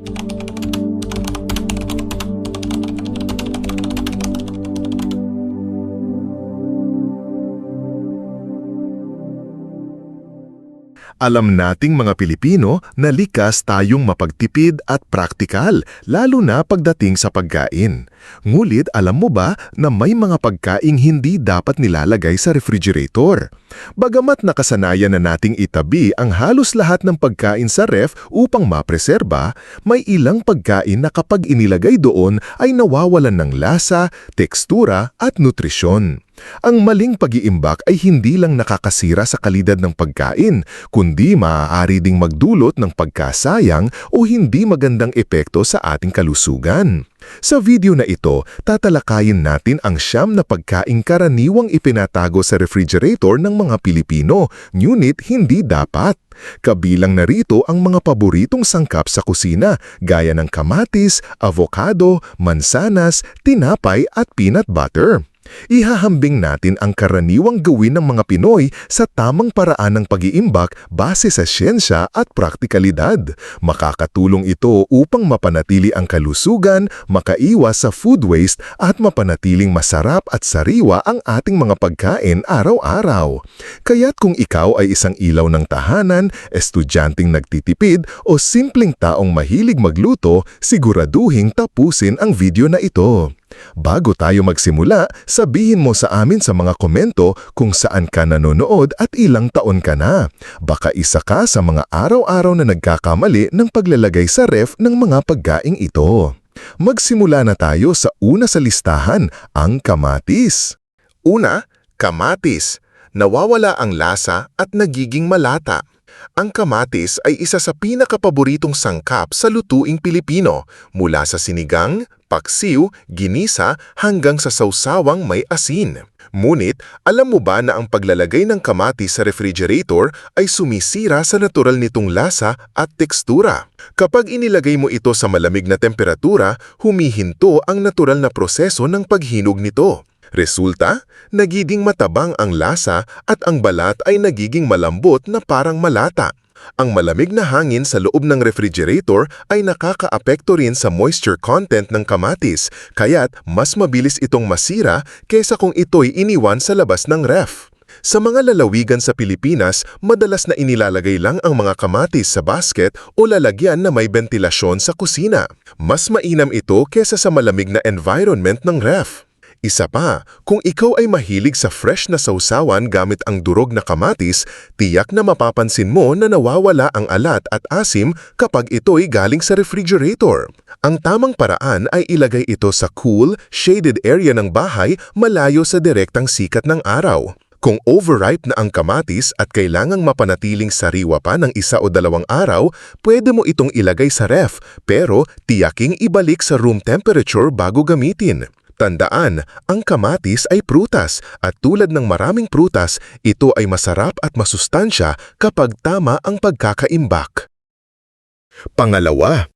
you. Alam nating mga Pilipino na likas tayong mapagtipid at praktikal, lalo na pagdating sa pagkain. Ngulit alam mo ba na may mga pagkaing hindi dapat nilalagay sa refrigerator? Bagamat nakasanayan na nating itabi ang halos lahat ng pagkain sa ref upang mapreserba, may ilang pagkain na kapag inilagay doon ay nawawalan ng lasa, tekstura at nutrisyon. Ang maling pag-iimbak ay hindi lang nakakasira sa kalidad ng pagkain, kundi maaari ding magdulot ng pagkasayang o hindi magandang epekto sa ating kalusugan. Sa video na ito, tatalakayin natin ang siyam na pagkaing karaniwang ipinatago sa refrigerator ng mga Pilipino, ngunit hindi dapat. Kabilang narito ang mga paboritong sangkap sa kusina gaya ng kamatis, avocado, mansanas, tinapay at peanut butter. Ihahambing natin ang karaniwang gawin ng mga Pinoy sa tamang paraan ng pag-iimbak base sa siyensya at praktikalidad. Makakatulong ito upang mapanatili ang kalusugan, makaiwas sa food waste at mapanatiling masarap at sariwa ang ating mga pagkain araw-araw. Kaya't kung ikaw ay isang ilaw ng tahanan, estudyanteng nagtitipid o simpleng taong mahilig magluto, siguraduhing tapusin ang video na ito. Bago tayo magsimula, sabihin mo sa amin sa mga komento kung saan ka nanonood at ilang taon ka na. Baka isa ka sa mga araw-araw na nagkakamali ng paglalagay sa ref ng mga pagkaing ito. Magsimula na tayo sa una sa listahan, ang kamatis. Una, kamatis. Nawawala ang lasa at nagiging malata. Ang kamatis ay isa sa pinakapaboritong sangkap sa lutuing Pilipino mula sa sinigang, paksiw, ginisa hanggang sa sausawang may asin. Ngunit, alam mo ba na ang paglalagay ng kamatis sa refrigerator ay sumisira sa natural nitong lasa at tekstura? Kapag inilagay mo ito sa malamig na temperatura, humihinto ang natural na proseso ng paghinog nito. Resulta, nagiging matabang ang lasa at ang balat ay nagiging malambot na parang malata. Ang malamig na hangin sa loob ng refrigerator ay nakakaapekto rin sa moisture content ng kamatis, kaya't mas mabilis itong masira kesa kung ito'y iniwan sa labas ng ref. Sa mga lalawigan sa Pilipinas, madalas na inilalagay lang ang mga kamatis sa basket o lalagyan na may ventilasyon sa kusina. Mas mainam ito kesa sa malamig na environment ng ref. Isa pa, kung ikaw ay mahilig sa fresh na sausawan gamit ang durog na kamatis, tiyak na mapapansin mo na nawawala ang alat at asim kapag ito'y galing sa refrigerator. Ang tamang paraan ay ilagay ito sa cool, shaded area ng bahay malayo sa direktang sikat ng araw. Kung overripe na ang kamatis at kailangang mapanatiling sariwa pa ng isa o dalawang araw, pwede mo itong ilagay sa ref pero tiyaking ibalik sa room temperature bago gamitin. Tandaan, ang kamatis ay prutas at tulad ng maraming prutas, ito ay masarap at masustansya kapag tama ang pagkakaimbak. Pangalawa,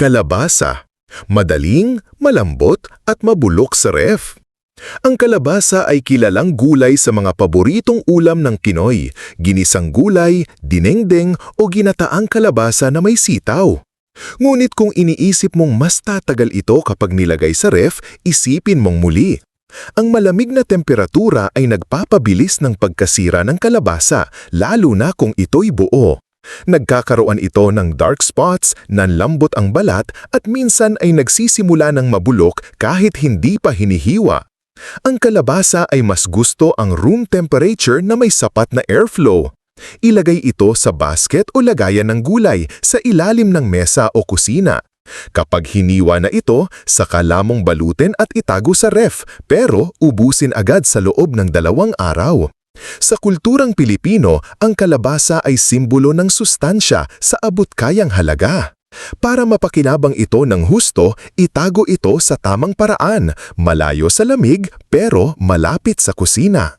kalabasa. Madaling, malambot at mabulok sa ref. Ang kalabasa ay kilalang gulay sa mga paboritong ulam ng Pinoy, ginisang gulay, dinengdeng o ginataang kalabasa na may sitaw. Ngunit kung iniisip mong mas tatagal ito kapag nilagay sa ref, isipin mong muli. Ang malamig na temperatura ay nagpapabilis ng pagkasira ng kalabasa, lalo na kung ito'y buo. Nagkakaroon ito ng dark spots, nanlambot ang balat at minsan ay nagsisimula ng mabulok kahit hindi pa hinihiwa. Ang kalabasa ay mas gusto ang room temperature na may sapat na airflow. Ilagay ito sa basket o lagayan ng gulay sa ilalim ng mesa o kusina. Kapag hiniwa na ito, saka lamang balutin at itago sa ref pero ubusin agad sa loob ng dalawang araw. Sa kulturang Pilipino, ang kalabasa ay simbolo ng sustansya sa abot-kayang halaga. Para mapakinabang ito ng husto, itago ito sa tamang paraan, malayo sa lamig pero malapit sa kusina.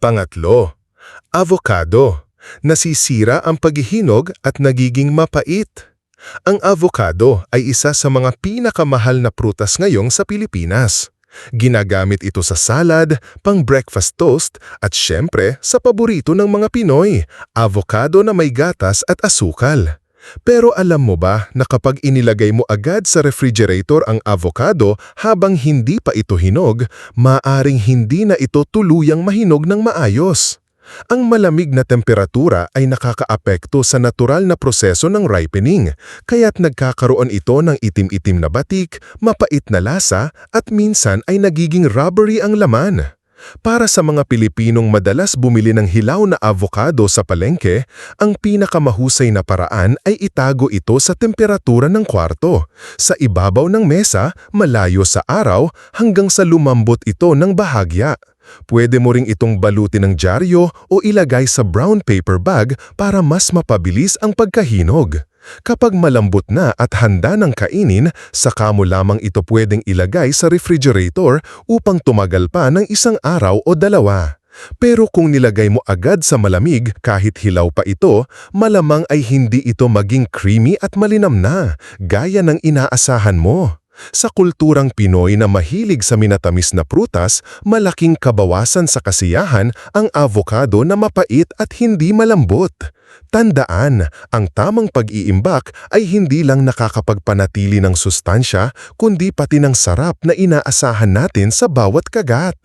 Pangatlo, avocado. Nasisira ang paghihinog at nagiging mapait. Ang avocado ay isa sa mga pinakamahal na prutas ngayong sa Pilipinas. Ginagamit ito sa salad, pang breakfast toast at syempre sa paborito ng mga Pinoy, avocado na may gatas at asukal. Pero alam mo ba na kapag inilagay mo agad sa refrigerator ang avocado habang hindi pa ito hinog, maaring hindi na ito tuluyang mahinog ng maayos. Ang malamig na temperatura ay nakakaapekto sa natural na proseso ng ripening, kaya't nagkakaroon ito ng itim-itim na batik, mapait na lasa at minsan ay nagiging rubbery ang laman. Para sa mga Pilipinong madalas bumili ng hilaw na avocado sa palengke, ang pinakamahusay na paraan ay itago ito sa temperatura ng kwarto, sa ibabaw ng mesa, malayo sa araw hanggang sa lumambot ito ng bahagya. Pwede mo ring itong balutin ng dyaryo o ilagay sa brown paper bag para mas mapabilis ang pagkahinog. Kapag malambot na at handa ng kainin, saka mo lamang ito pwedeng ilagay sa refrigerator upang tumagal pa ng isang araw o dalawa. Pero kung nilagay mo agad sa malamig kahit hilaw pa ito, malamang ay hindi ito maging creamy at malinam na, gaya ng inaasahan mo. Sa kulturang Pinoy na mahilig sa minatamis na prutas, malaking kabawasan sa kasiyahan ang avocado na mapait at hindi malambot. Tandaan, ang tamang pag-iimbak ay hindi lang nakakapagpanatili ng sustansya, kundi pati ng sarap na inaasahan natin sa bawat kagat.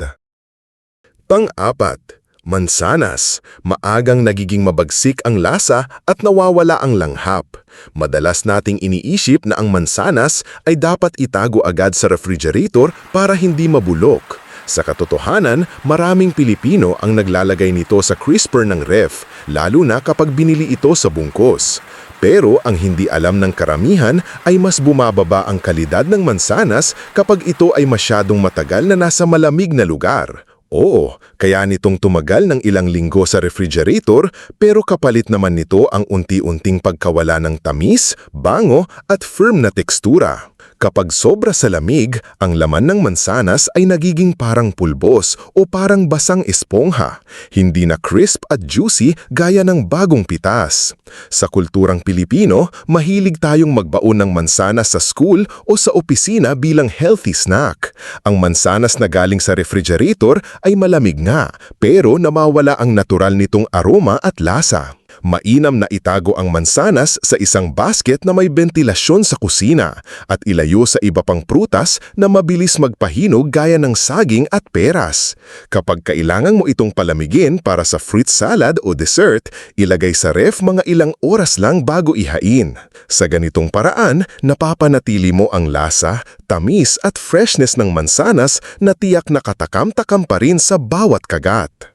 Pang-apat, mansanas. Maagang nagiging mabagsik ang lasa at nawawala ang langhap. Madalas nating iniisip na ang mansanas ay dapat itago agad sa refrigerator para hindi mabulok. Sa katotohanan, maraming Pilipino ang naglalagay nito sa crisper ng ref, lalo na kapag binili ito sa bungkos. Pero ang hindi alam ng karamihan ay mas bumababa ang kalidad ng mansanas kapag ito ay masyadong matagal na nasa malamig na lugar. Oo, kaya nitong tumagal ng ilang linggo sa refrigerator pero kapalit naman nito ang unti-unting pagkawala ng tamis, bango at firm na tekstura. Kapag sobra sa lamig, ang laman ng mansanas ay nagiging parang pulbos o parang basang espongha, hindi na crisp at juicy gaya ng bagong pitas. Sa kulturang Pilipino, mahilig tayong magbaon ng mansanas sa school o sa opisina bilang healthy snack. Ang mansanas na galing sa refrigerator ay malamig nga, pero namawala ang natural nitong aroma at lasa. Mainam na itago ang mansanas sa isang basket na may ventilasyon sa kusina at ilayo sa iba pang prutas na mabilis magpahinog gaya ng saging at peras. Kapag kailangan mo itong palamigin para sa fruit salad o dessert, ilagay sa ref mga ilang oras lang bago ihain. Sa ganitong paraan, napapanatili mo ang lasa, tamis at freshness ng mansanas na tiyak na katakam-takam pa rin sa bawat kagat.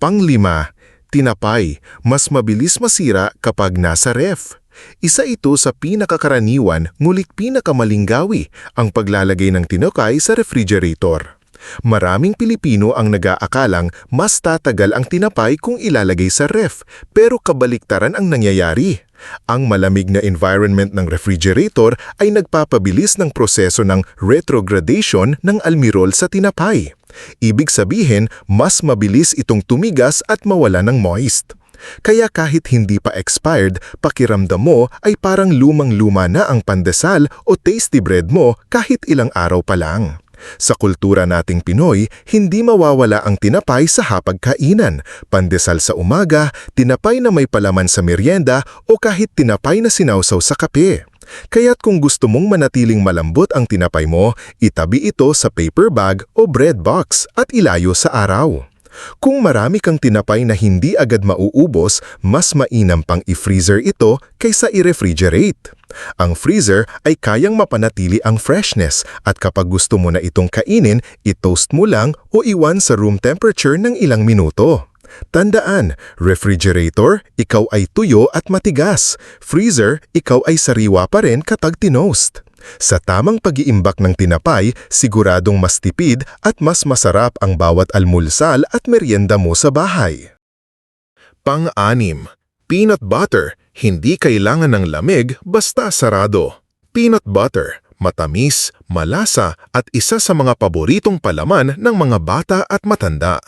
Panglima, tinapay, mas mabilis masira kapag nasa ref. Isa ito sa pinakakaraniwan ngulit pinakamalinggawi ang paglalagay ng tinukay sa refrigerator. Maraming Pilipino ang nag-aakalang mas tatagal ang tinapay kung ilalagay sa ref, pero kabaliktaran ang nangyayari. Ang malamig na environment ng refrigerator ay nagpapabilis ng proseso ng retrogradation ng almirol sa tinapay. Ibig sabihin, mas mabilis itong tumigas at mawala ng moist. Kaya kahit hindi pa expired, pakiramdam mo ay parang lumang-luma na ang pandesal o tasty bread mo kahit ilang araw pa lang. Sa kultura nating Pinoy, hindi mawawala ang tinapay sa hapagkainan, pandesal sa umaga, tinapay na may palaman sa merienda o kahit tinapay na sinawsaw sa kape. Kaya't kung gusto mong manatiling malambot ang tinapay mo, itabi ito sa paper bag o bread box at ilayo sa araw. Kung marami kang tinapay na hindi agad mauubos, mas mainam pang i-freezer ito kaysa i-refrigerate. Ang freezer ay kayang mapanatili ang freshness at kapag gusto mo na itong kainin, i-toast mo lang o iwan sa room temperature ng ilang minuto. Tandaan, refrigerator, ikaw ay tuyo at matigas. Freezer, ikaw ay sariwa pa rin kapag tinost. Sa tamang pag-iimbak ng tinapay, siguradong mas tipid at mas masarap ang bawat almusal at merienda mo sa bahay. Pang-anim, peanut butter. Hindi kailangan ng lamig basta sarado. Peanut butter, matamis, malasa at isa sa mga paboritong palaman ng mga bata at matanda.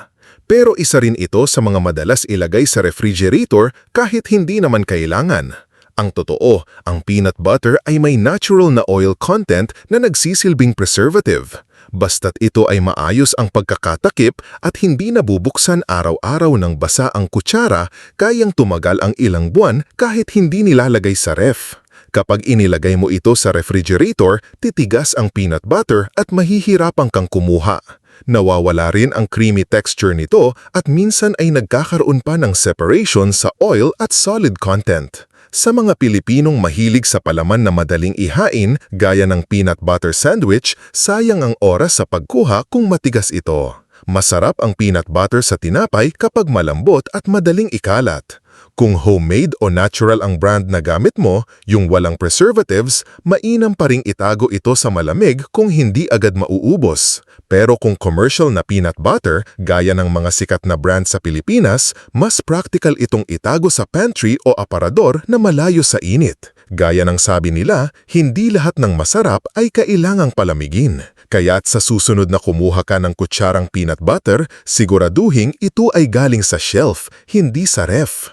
Pero isa rin ito sa mga madalas ilagay sa refrigerator kahit hindi naman kailangan. Ang totoo, ang peanut butter ay may natural na oil content na nagsisilbing preservative. Basta't ito ay maayos ang pagkakatakip at hindi nabubuksan araw-araw ng basa ang kutsara, kayang tumagal ang ilang buwan kahit hindi nilalagay sa ref. Kapag inilagay mo ito sa refrigerator, titigas ang peanut butter at mahihirapan kang kumuha. Nawawala rin ang creamy texture nito at minsan ay nagkakaroon pa ng separation sa oil at solid content. Sa mga Pilipinong mahilig sa palaman na madaling ihain gaya ng peanut butter sandwich, sayang ang oras sa pagkuha kung matigas ito. Masarap ang peanut butter sa tinapay kapag malambot at madaling ikalat. Kung homemade o natural ang brand na gamit mo, yung walang preservatives, mainam pa ring itago ito sa malamig kung hindi agad mauubos. Pero kung commercial na peanut butter, gaya ng mga sikat na brand sa Pilipinas, mas practical itong itago sa pantry o aparador na malayo sa init. Gaya ng sabi nila, hindi lahat ng masarap ay kailangang palamigin. Kaya't sa susunod na kumuha ka ng kutsarang peanut butter, siguraduhin ito ay galing sa shelf, hindi sa ref.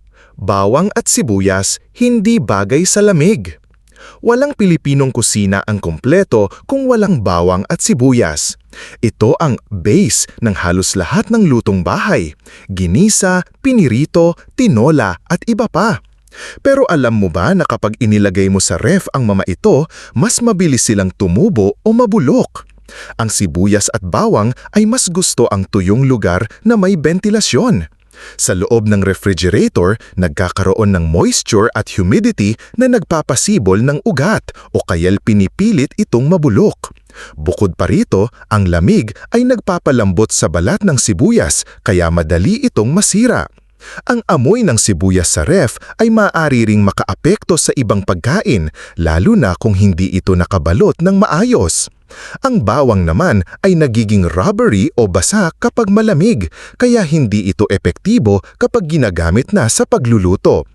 bawang at sibuyas hindi bagay sa lamig. Walang Pilipinong kusina ang kumpleto kung walang bawang at sibuyas. Ito ang base ng halos lahat ng lutong bahay. Ginisa, pinirito, tinola at iba pa. Pero alam mo ba na kapag inilagay mo sa ref ang mga ito, mas mabilis silang tumubo o mabulok? Ang sibuyas at bawang ay mas gusto ang tuyong lugar na may ventilasyon. Sa loob ng refrigerator, nagkakaroon ng moisture at humidity na nagpapasibol ng ugat o kayal pinipilit itong mabulok. Bukod pa rito, ang lamig ay nagpapalambot sa balat ng sibuyas kaya madali itong masira. Ang amoy ng sibuyas sa ref ay maaari ring makaapekto sa ibang pagkain, lalo na kung hindi ito nakabalot ng maayos. Ang bawang naman ay nagiging rubbery o basa kapag malamig, kaya hindi ito epektibo kapag ginagamit na sa pagluluto.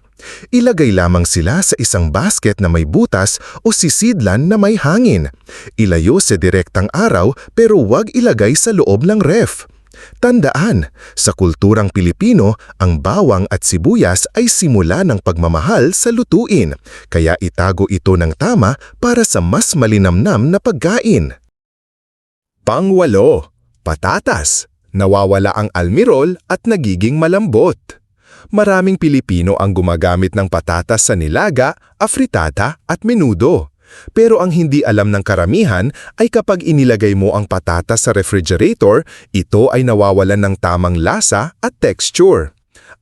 Ilagay lamang sila sa isang basket na may butas o sisidlan na may hangin. Ilayo sa direktang araw pero huwag ilagay sa loob ng ref. Tandaan, sa kulturang Pilipino, ang bawang at sibuyas ay simula ng pagmamahal sa lutuin, kaya itago ito ng tama para sa mas malinamnam na pagkain. Pangwalo, patatas. Nawawala ang almirol at nagiging malambot. Maraming Pilipino ang gumagamit ng patatas sa nilaga, afritada at menudo. Pero ang hindi alam ng karamihan ay kapag inilagay mo ang patatas sa refrigerator, ito ay nawawalan ng tamang lasa at texture.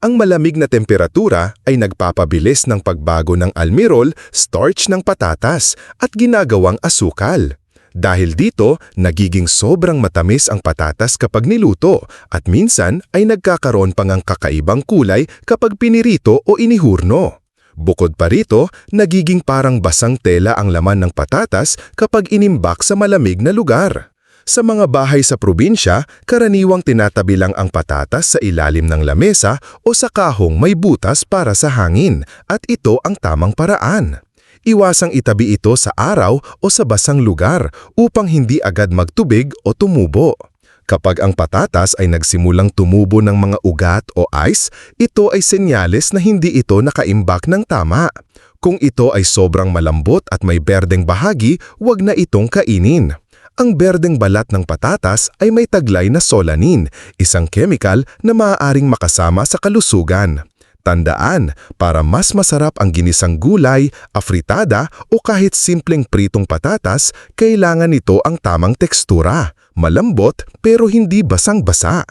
Ang malamig na temperatura ay nagpapabilis ng pagbago ng almirol, starch ng patatas at ginagawang asukal. Dahil dito, nagiging sobrang matamis ang patatas kapag niluto at minsan ay nagkakaroon pang ang kakaibang kulay kapag pinirito o inihurno. Bukod pa rito, nagiging parang basang tela ang laman ng patatas kapag inimbak sa malamig na lugar. Sa mga bahay sa probinsya, karaniwang tinatabi lang ang patatas sa ilalim ng lamesa o sa kahong may butas para sa hangin at ito ang tamang paraan. Iwasang itabi ito sa araw o sa basang lugar upang hindi agad magtubig o tumubo. Kapag ang patatas ay nagsimulang tumubo ng mga ugat o ice, ito ay senyales na hindi ito nakaimbak ng tama. Kung ito ay sobrang malambot at may berdeng bahagi, wag na itong kainin. Ang berdeng balat ng patatas ay may taglay na solanin, isang chemical na maaaring makasama sa kalusugan. Tandaan, para mas masarap ang ginisang gulay, afritada o kahit simpleng pritong patatas, kailangan nito ang tamang tekstura, malambot pero hindi basang-basa.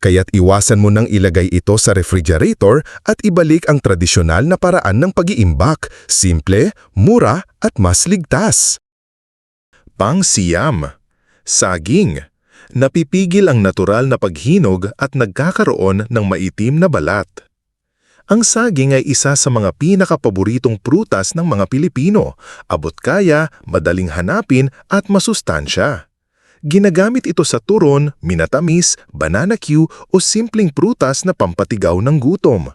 Kaya't iwasan mo nang ilagay ito sa refrigerator at ibalik ang tradisyonal na paraan ng pag-iimbak, simple, mura at mas ligtas. Pangsiyam Saging Napipigil ang natural na paghinog at nagkakaroon ng maitim na balat. Ang saging ay isa sa mga pinakapaboritong prutas ng mga Pilipino, abot kaya, madaling hanapin at masustansya. Ginagamit ito sa turon, minatamis, banana cue o simpleng prutas na pampatigaw ng gutom.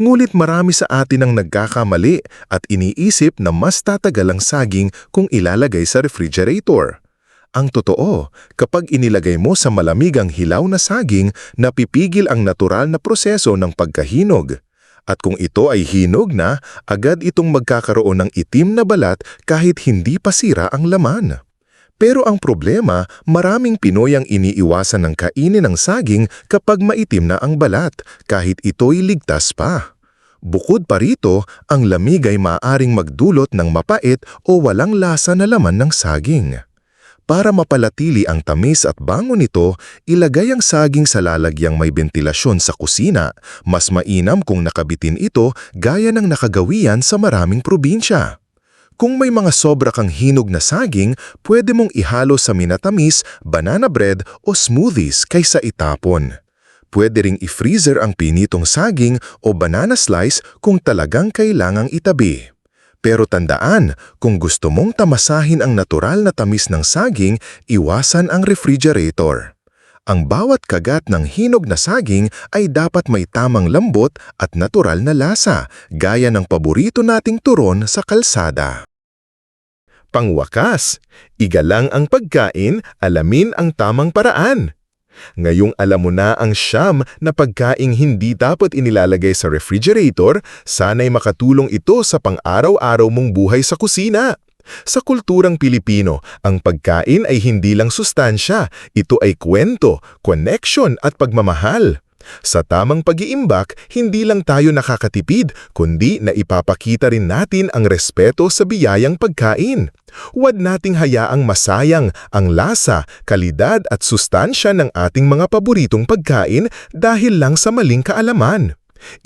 Ngulit marami sa atin ang nagkakamali at iniisip na mas tatagal ang saging kung ilalagay sa refrigerator. Ang totoo, kapag inilagay mo sa malamig ang hilaw na saging, napipigil ang natural na proseso ng pagkahinog. At kung ito ay hinog na, agad itong magkakaroon ng itim na balat kahit hindi pa sira ang laman. Pero ang problema, maraming Pinoy ang iniiwasan ng kainin ng saging kapag maitim na ang balat, kahit ito'y ligtas pa. Bukod pa rito, ang lamig ay maaring magdulot ng mapait o walang lasa na laman ng saging. Para mapalatili ang tamis at bango nito, ilagay ang saging sa lalagyang may bentilasyon sa kusina. Mas mainam kung nakabitin ito gaya ng nakagawian sa maraming probinsya. Kung may mga sobra kang hinog na saging, pwede mong ihalo sa minatamis, banana bread o smoothies kaysa itapon. Pwede ring i-freezer ang pinitong saging o banana slice kung talagang kailangang itabi. Pero tandaan, kung gusto mong tamasahin ang natural na tamis ng saging, iwasan ang refrigerator. Ang bawat kagat ng hinog na saging ay dapat may tamang lambot at natural na lasa, gaya ng paborito nating turon sa kalsada. Pangwakas, igalang ang pagkain, alamin ang tamang paraan. Ngayong alam mo na ang siyam na pagkaing hindi dapat inilalagay sa refrigerator, sana'y makatulong ito sa pang-araw-araw mong buhay sa kusina. Sa kulturang Pilipino, ang pagkain ay hindi lang sustansya, ito ay kwento, connection at pagmamahal. Sa tamang pag-iimbak, hindi lang tayo nakakatipid, kundi na ipapakita rin natin ang respeto sa biyayang pagkain. Huwag nating hayaang masayang ang lasa, kalidad at sustansya ng ating mga paboritong pagkain dahil lang sa maling kaalaman.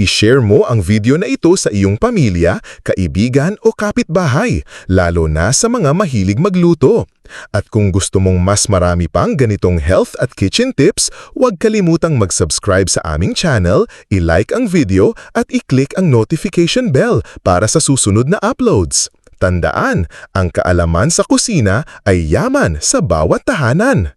I-share mo ang video na ito sa iyong pamilya, kaibigan o kapitbahay, lalo na sa mga mahilig magluto. At kung gusto mong mas marami pang ganitong health at kitchen tips, huwag kalimutang mag-subscribe sa aming channel, i-like ang video at i-click ang notification bell para sa susunod na uploads. Tandaan, ang kaalaman sa kusina ay yaman sa bawat tahanan.